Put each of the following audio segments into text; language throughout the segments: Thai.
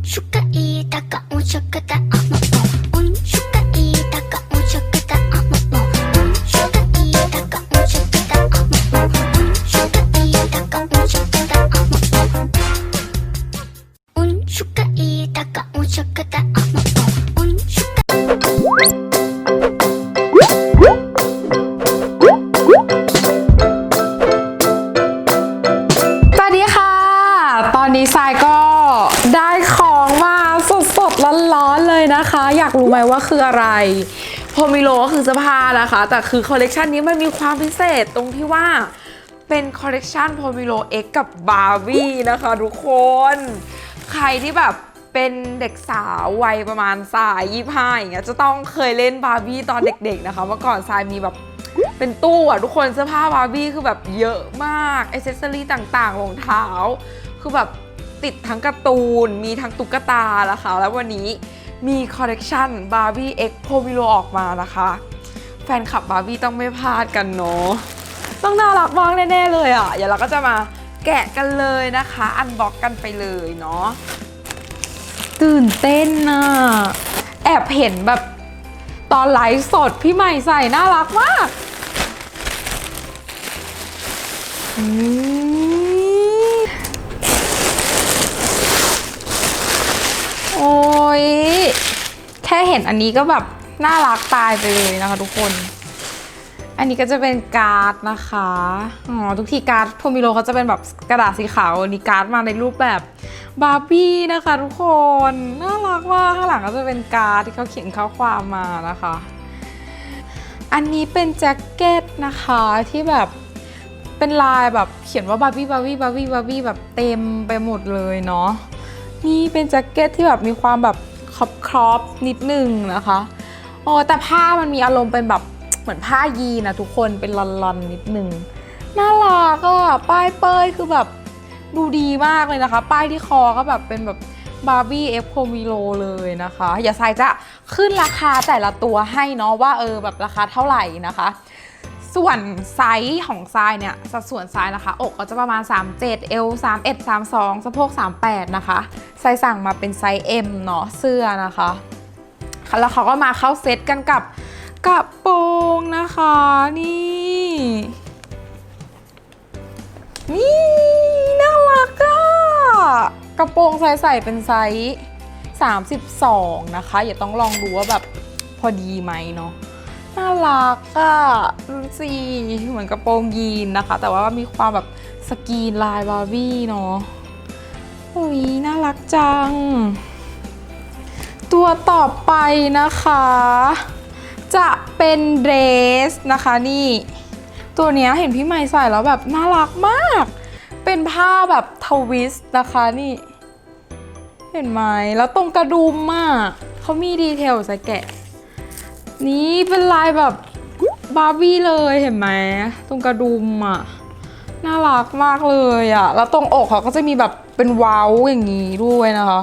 운 축하이 다가온 축하다 어머머 운 축하이 다 ร้อนเลยนะคะ อยากรู้ไหมว่าคืออะไรโพมิโลก็คือเสื้อผ้านะคะ แต่คือคอลเลกชันนี้มันมีความพิเศษตรงที่ว่าเป็นคอลเลกชันโพมิโล X กับบาร์บี้นะคะทุกคน ใครที่แบบเป็นเด็กสาววัยประมาณสายยี่ห้าอย่างเงี้ยจะต้องเคยเล่นบาร์บี้ตอนเด็กๆนะคะเมื่อก่อนทรายมีแบบเป็นตู้อะทุกคนเสื้อผ้าบาร์บี้คือแบบเยอะมากอ c เซสซอรี่ต่างๆรองเท้า คือแบบ ติดทั้งการ์ตูน มีทั้งตุ๊กตานะคะ แล้ววันนี้มีคอลเลกชันบาร์บี้เอ็กโพวิโลออกมานะคะ แฟนคลับบาร์บี้ต้องไม่พลาดกันเนาะต้องน่ารักมากแน่ๆเลยอะเดี๋ยวเราก็จะมาแกะกันเลยนะคะ อันบ็อกกันไปเลยเนาะตื่นเต้นน่ะแอบเห็นแบบตอนไลฟ์สดพี่ใหม่ใส่น่ารักมากอืมโอ้ย แค่ เห็นอันนี้ก็แบบน่ารักตายไปเลยนะคะทุกคน อันนี้ก็จะเป็นการ์ดนะคะ อ๋อทุกทีการ์ดโทมิโรเขาจะเป็นแบบกระดาษสีขาวนนี้การ์ดมาในรูปแบบบาร์บี้นะคะทุกคน น่ารักมากข้างหลังก็จะเป็นการ์ดที่เขาเขียนข้อความมานะคะ อันนี้เป็นแจ็คเก็ตนะคะที่แบบเป็นลายแบบเขียนว่าบาร์บี้บาร์บี้บาร์บี้บาร์บี้แบบเต็มไปหมดเลยเนาะ นี่เป็นแจ็คเก็ตที่แบบมีความแบบ อบครอบนิดนึงนะคะโอ้แต่ผ้ามันมีอารมณ์เป็นแบบเหมือนผ้ายีนะทุกคนเป็นลอนๆนิดนึงน่ารักอะป้ายเป้ยคือแบบดูดีมากเลยนะคะ ป้ายที่คอก็แบบเป็นแบบบาร์บี้เอฟโพมิโลเลยนะคะ อย่าใส่จะขึ้นราคาแต่ละตัวให้เนาะว่าเออแบบราคาเท่าไหร่นะคะ ส่วนไซส์ของทรายเนี่ยสัดส่วนทรายนะคะ อกก็จะประมาณ 37เอล31 32สะโพก38 นะคะไซส์สั่งมาเป็นไซส์ M เนาะเสื้อนะคะ แล้วเขาก็มาเข้าเซตกันกับกระโปรงนะคะนี่นี่น่ารักอะกระโปรงใส่ใส่เป็นไซส์32 นะคะอย่าต้องลองดูว่าแบบพอดีไหมเนาะ น่ารักอะดูสิเหมือนกระโปรงยีนนะคะ แต่ว่ามีความแบบสกีนลายบาร์บี้เนาะโอ้ยน่ารักจัง ตัวต่อไปนะคะ จะเป็นเดรสนะคะนี่ ตัวเนี้ยเห็นพี่ใหม่ใส่แล้วแบบน่ารักมาก เป็นผ้าแบบทวิสต์นะคะนี่ เห็นไหมแล้วตรงกระดุมอะเขามีดีเทลใส่แกะ นี่เป็นลายแบบบาร์บี้เลยเห็นไหมตรงกระดุมอะน่ารักมากเลยอะ แล้วตรงอกเขาก็จะมีแบบเป็นว้าอย่างนี้ด้วยนะคะ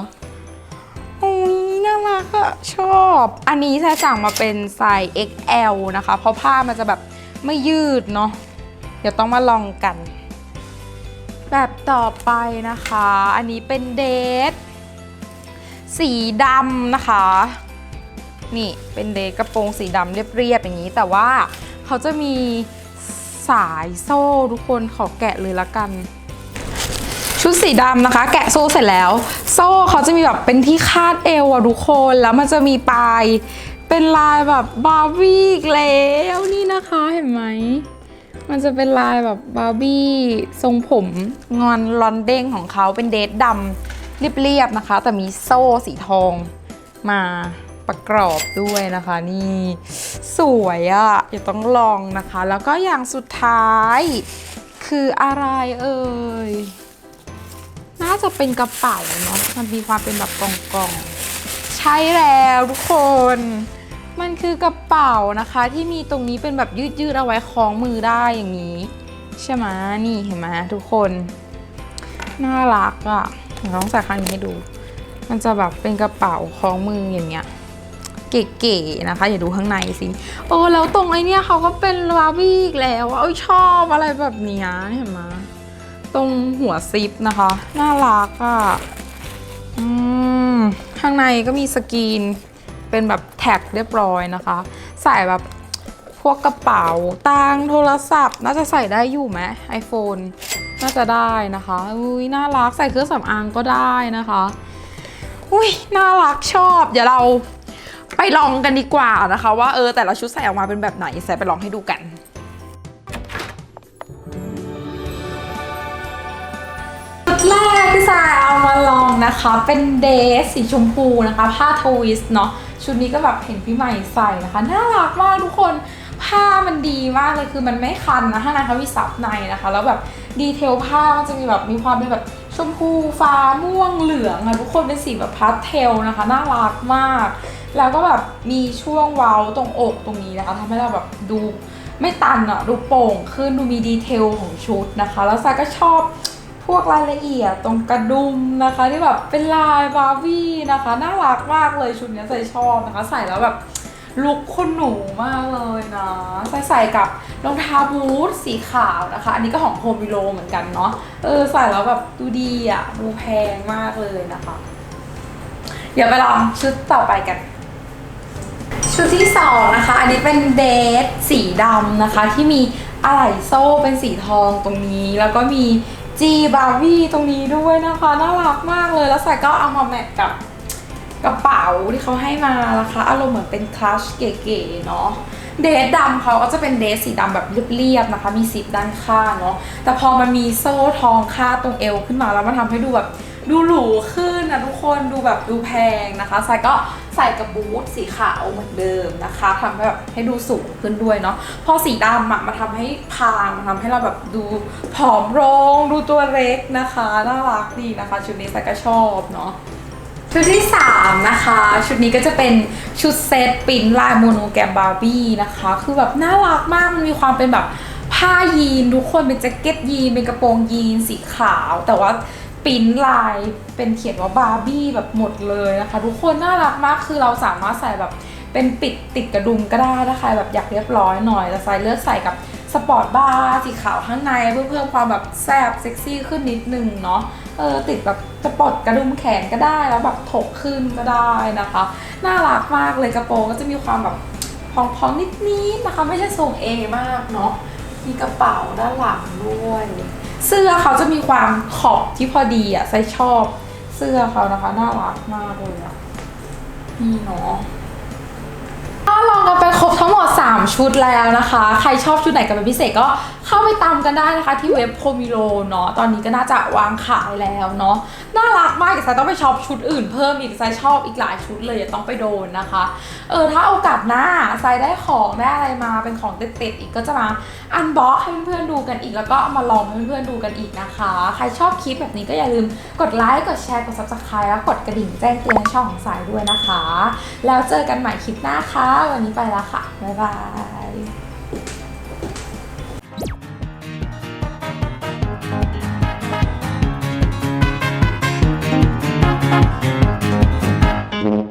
โอ้ยน่ารักอะชอบ อันนี้ใช้สั่งมาเป็นไซส์ XL นะคะ เพราะผ้ามันจะแบบไม่ยืดเนาะเดี๋ยวต้องมาลองกัน แบบต่อไปนะคะ อันนี้เป็นเดทสีดำนะคะ นี่เป็นเดทกระโปรงสีดำเรียบๆอย่างนี้ แต่ว่าเขาจะมีสายโซ่ทุกคนขอแกะเลยละกัน ชุดสีดำนะคะ แกะโซ่เสร็จแล้ว โซ่เขาจะมีแบบเป็นที่คาดเอวอะทุกคนแล้วมันจะมีปลายเป็นลายแบบบาร์บี้อีกแล้วนี่นะคะเห็นไหมมันจะเป็นลายแบบบาร์บี้ทรงผมงอนลอนเด้งของเขาเป็นเดทดำเรียบๆนะคะ แต่มีโซ่สีทองมา ประกอบด้วยนะคะนี่สวยอะ่ะอย่าต้องลองนะคะ แล้วก็อย่างสุดท้ายคืออะไรเอ่ยน่าจะเป็นกระเป๋าเนาะมันมีความเป็นแบบกล่องๆ ใช่แล้วทุกคน มันคือกระเป๋านะคะที่มีตรงนี้เป็นแบบยืดๆเอาไว้คล้องมือได้อย่างนี้ ใช่ไหมนี่เห็นไหมทุกคน น่ารักอะ่ะลองใส่ข้งนี้ให้ดู มันจะแบบเป็นกระเป๋าคล้องมืออย่างเงี้ย เก๋ๆนะคะอย่าดูข้างในสิโอ้แล้วตรงไอเนี้ยเขาก็เป็นบาร์บี้อีกแล้วเอ้ยชอบอะไรแบบเนี้ยเห็นไหมตรงหัวซิปนะคะ น่ารักอะ่ะอืมข้างในก็มีสกรีนเป็นแบบแท็กเรียบร้อยนะคะ ใส่แบบพวกกระเป๋าตังโทรศัพท์ น่าจะใส่ได้อยู่ไหม iPhone น่าจะได้นะคะอุ้ยน่ารักใส่เครื่องสำอางก็ได้นะคะอุ้ยน่ารักชอบ เดี๋ยวเรา ไปลองกันดีกว่านะคะว่าเออแต่ละชุดใส่ออกมาเป็นแบบไหนใส่ไปลองให้ดูกันชุดแรกที่สายเอามาลองนะคะ เป็นเดรสสีชมพูนะคะ ผ้าทวิส์เนาะชุดนี้ก็แบบเห็นพี่ใหม่ใส่นะคะน่ารักมากทุกคนผ้ามันดีมากเลยคือมันไม่คันนะข้างในเขามีซับในนะคะ แล้วแบบดีเทลผ้ามันจะมีแบบมีความเป็นแบบชมพูฟ้าม่วงเหลืองอะทุกคนเป็นสีแบบพาสเทลนะคะ น่ารักมาก แล้วก็แบบมีช่วงเว้าตรงอกตรงนี้นะคะทำให้เราแบบดูไม่ตันอะดูโป่งขึ้นดูมีดีเทลของชุดนะคะ แล้วซาก็ชอบพวกรายละเอียดตรงกระดุมนะคะ ที่แบบเป็นลายบาร์บี้นะคะน่ารักมากเลยชุดนี้ใส่ชอบนะคะ ใส่แล้วแบบลุคคุณหนูมากเลยนะใส่ใส่กับรองเท้าบูทสีขาวนะคะ อันนี้ก็ของโฮมิโลเหมือนกันเนาะเออใส่แล้วแบบดูดีอะดูแพงมากเลยนะคะ เดี๋ยวไปลองชุดต่อไปกัน ชุดที่สองนะคะ อันนี้เป็นเดทสีดำนะคะ ที่มีอะไหล่โซ่เป็นสีทองตรงนี้ แล้วก็มีจีบาร์บี้ตรงนี้ด้วยนะคะ น่ารักมากเลย แล้วใส่ก็เอามาแมทกับกระเป๋าที่เขาให้มานะคะ อารมณ์เหมือนเป็นคลัชเก๋ๆเนาะเดทดำเขาก็จะเป็นเดทสีดำแบบเรียบๆนะคะ มีซิปด้านข้างเนาะแต่พอมันมีโซ่ทองคาดตรงเอวขึ้นมาแล้วมันทำให้ดูแบบ ดูหรูขึ้นนะทุกคนดูแบบดูแพงนะคะใส่ก็ใส่กับบูทสีขาวเหมือนเดิมนะคะทำให้แบบให้ดูสูงขึ้นด้วยเนาะพอสีดำอะมาทำให้พางทำให้เราแบบดูผอมลงดูตัวเล็กนะคะน่ารักดีนะคะ ชุดนี้ใส่ก็ชอบเนาะชุดที่ 3 นะคะ ชุดนี้ก็จะเป็นชุดเซตปิ้นลายโมโนแกรมบาร์บี้นะคะ คือแบบน่ารักมากมันมีความเป็นแบบผ้ายีนทุกคนเป็นแจ็คเก็ตยีนเป็นกระโปรงยีนสีขาว แต่ว่า ปริ้นลายเป็นเขียนว่าบาร์บี้แบบหมดเลยนะคะ ทุกคนน่ารักมากคือเราสามารถใส่แบบเป็นปิดติดกระดุมก็ได้ถ้าใครแบบอยากเรียบร้อยหน่อยแต่ใส่เลือกใส่กับสปอร์ตบาร์สีขาวข้างในเพื่อเพิ่มความแบบแซ่บเซ็กซี่ขึ้นนิดนึงเนาะเออติดแบบจะปลดกระดุมแขนก็ได้แล้วแบบถกขึ้นก็ได้นะคะ น่ารักมากเลยกระโปรงก็จะมีความแบบพองๆนิดๆนะคะ ไม่ใช่ทรงเอมากเนาะมีกระเป๋าด้านหลังด้วย เสื้อเขาจะมีความขอบที่พอดีอะใส่ชอบเสื้อเขานะคะ น่ารักมากเลยอะนี่เนาะก็ลองกันไปครบ มด 3 ชุดแล้วนะคะ ใครชอบชุดไหนกันเป็นพิเศษก็เข้าไปตามกันได้นะคะที่เว็บโคมิโลเนาะตอนนี้ก็น่าจะวางขายแล้วเนาะน่ารักมากอีกสายต้องไปช็อปชุดอื่นเพิ่มอีกสายชอบอีกหลายชุดเลยต้องไปโดนนะคะ เออถ้าโอกาสหน้าสายได้ของได้อะไรมาเป็นของเด็ดๆอีกก็จะมาอันบ็อกให้เพื่อนๆดูกันอีกแล้วก็มาลองให้เพื่อนๆดูกันอีกนะคะ ใครชอบคลิปแบบนี้ก็อย่าลืมกดไลค์กดแชร์กด subscribe แล้วกดกระดิ่งแจ้งเตือนช่องของสายด้วยนะคะ แล้วเจอกันใหม่คลิปหน้าค่ะ วันนี้ไปแล้วค่ะบ๊ายบาย